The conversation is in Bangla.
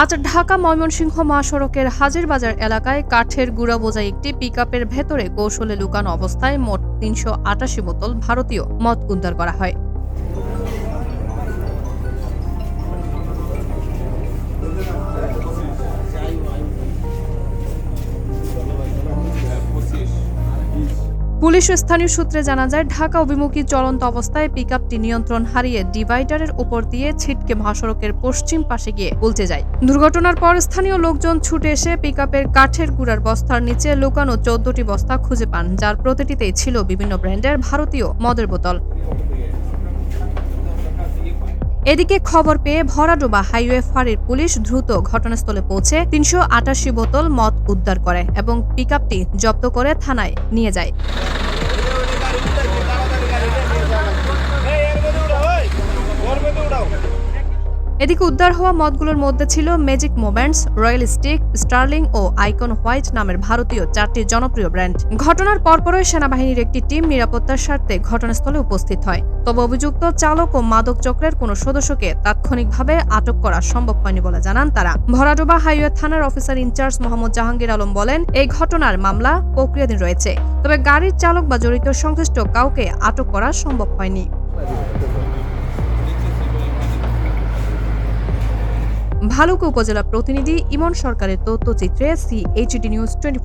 আজ ঢাকা ময়মনসিংহ মহাসড়কের হাজিরবাজার এলাকায় কাঠের গুঁড়া বোঝাই একটি পিকআপের ভেতরে কৌশলে লুকানো অবস্থায় মোট তিনশো আটাশি বোতল ভারতীয় মদ উদ্ধার করা হয়। পুলিশ স্থানীয় সূত্রে জানা যায়, ঢাকা অভিমুখী চলন্ত অবস্থায় পিকআপটি নিয়ন্ত্রণ হারিয়ে ডিভাইডারের উপর দিয়ে ছিটকে মহাসড়কের পশ্চিম পাশে গিয়ে উল্টে যায়। দুর্ঘটনার পর স্থানীয় লোকজন ছুটে এসে পিকআপের কাঠের গুড়ার বস্তার নিচে লুকানো চোদ্দটি বস্তা খুঁজে পান, যার প্রতিটিতেই ছিল বিভিন্ন ব্র্যান্ডের ভারতীয় মদের বোতল। এদিকে খবর পেয়ে ভরাডোবা হাইওয়ে ফাঁড়ির পুলিশ দ্রুত ঘটনাস্থলে পৌঁছে তিনশো আটাশি বোতল মদ উদ্ধার করে এবং পিকআপটি জব্দ করে থানায় নিয়ে যায়। এদিকে উদ্ধার হওয়া মদগুলোর মধ্যে ছিল Magic Moments Royal Stag Sterling ও আইকন হোয়াইট নামের ভারতীয় চারটি জনপ্রিয় ব্র্যান্ড। ঘটনার পরপরই সেনাবাহিনীর একটি টিম নিরাপত্তার স্বার্থে ঘটনাস্থলে উপস্থিত হয়। তবে অভিযুক্ত চালক ও মাদক চক্রের কোনো সদস্যকে তাৎক্ষণিকভাবে আটক করা সম্ভব হয়নি বলে জানান তারা। ভরাডোবা হাইওয়ে থানার officer in charge Mohammad Jahangir Alam বলেন, এই ঘটনার মামলা প্রক্রিয়াধীন রয়েছে, তবে গাড়ির চালক বা জড়িত সংশ্লিষ্ট কাউকে আটক করা সম্ভব হয়নি। ভালুকা উপজেলা প্রতিনিধি ইমন সরকারের তথ্যচিত্রে সিএইচডি নিউজ টোয়েন্টি